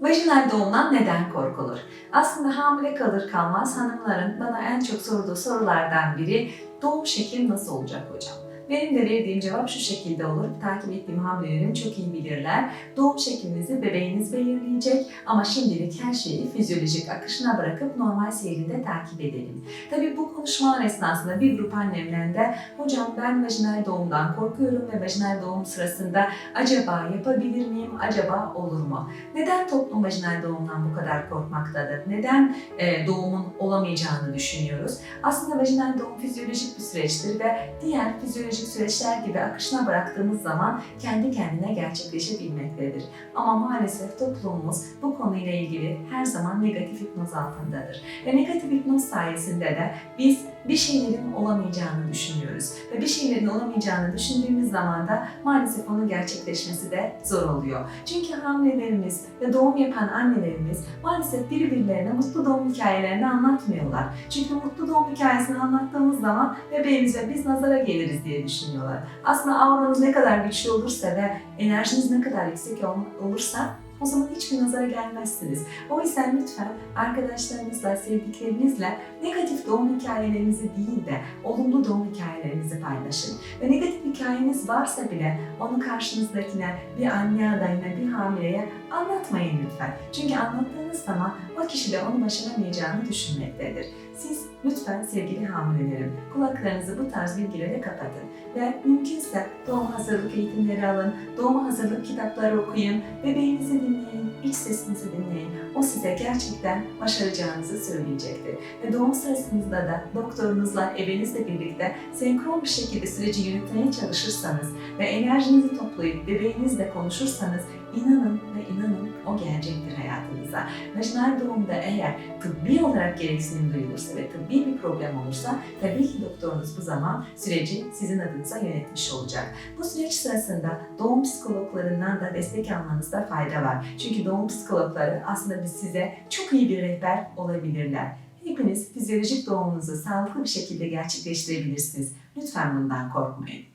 Vajinal doğumdan neden korkulur? Aslında hamile kalır kalmaz hanımların bana en çok sorduğu sorulardan biri doğum şekli nasıl olacak hocam? Benim de verdiğim cevap şu şekilde olur. Takip ettiğim hamilelerim çok iyi bilirler. Doğum şeklinizi bebeğiniz belirleyecek ama şimdilik her şeyi fizyolojik akışına bırakıp normal seyrinde takip edelim. Tabii bu konuşmalar esnasında bir grup annemden de hocam ben vajinal doğumdan korkuyorum ve vajinal doğum sırasında acaba yapabilir miyim, acaba olur mu? Neden toplum vajinal doğumdan bu kadar korkmaktadır? Neden e, doğumun olamayacağını düşünüyoruz? Aslında vajinal doğum fizyolojik bir süreçtir ve diğer fizyolojik süreçler gibi akışına bıraktığımız zaman kendi kendine gerçekleşebilmektedir. Ama maalesef toplumumuz bu konuyla ilgili her zaman negatif hipnoz altındadır. Ve negatif hipnoz sayesinde de biz bir şeylerin olamayacağını düşünüyoruz. Ve bir şeylerin olamayacağını düşündüğümüz zaman da maalesef onun gerçekleşmesi de zor oluyor. Çünkü hamilelerimiz ve doğum yapan annelerimiz maalesef birbirlerine mutlu doğum hikayelerini anlatmıyorlar. Çünkü mutlu doğum hikayesini anlattığımız zaman bebeğimize biz nazara geliriz diye düşünüyorlar. Aslında auranız ne kadar güçlü olursa ve enerjiniz ne kadar yüksek ol- olursa o zaman hiçbir nazara gelmezsiniz. O yüzden lütfen arkadaşlarınızla, sevdiklerinizle negatif doğum hikayelerinizi değil de olumlu doğum hikayelerinizi paylaşın. Ve negatif hikayeniz varsa bile onu karşınızdakine, bir anne adayına, bir hamileye anlatmayın lütfen. Çünkü anlattığınız zaman o kişi de onu başaramayacağını düşünmektedir. Siz lütfen sevgili hamilelerim kulaklarınızı bu tarz bilgilere kapatın ve mümkünse doğum hazırlık eğitimleri alın, doğuma hazırlık kitapları okuyun, bebeğinizi dinleyin, iç sesinizi dinleyin. O size gerçekten başaracağınızı söyleyecektir. Ve doğum sırasında da doktorunuzla, ebenizle birlikte senkron bir şekilde süreci yürütmeye çalışırsanız ve enerjinizi toplayıp bebeğinizle konuşursanız inanın ve inanın o gelecektir hayatınıza. Vajinal doğumda eğer tıbbi olarak gereksinim duyulursa ve tıbbi bir problem olursa tabii ki doktorunuz bu zaman süreci sizin adınıza yönetmiş olacak. Bu süreç sırasında doğum psikologlarından da destek almanızda fayda var. Çünkü doğum psikologları aslında biz size çok iyi bir rehber olabilirler. Hepiniz fizyolojik doğumunuzu sağlıklı bir şekilde gerçekleştirebilirsiniz. Lütfen bundan korkmayın.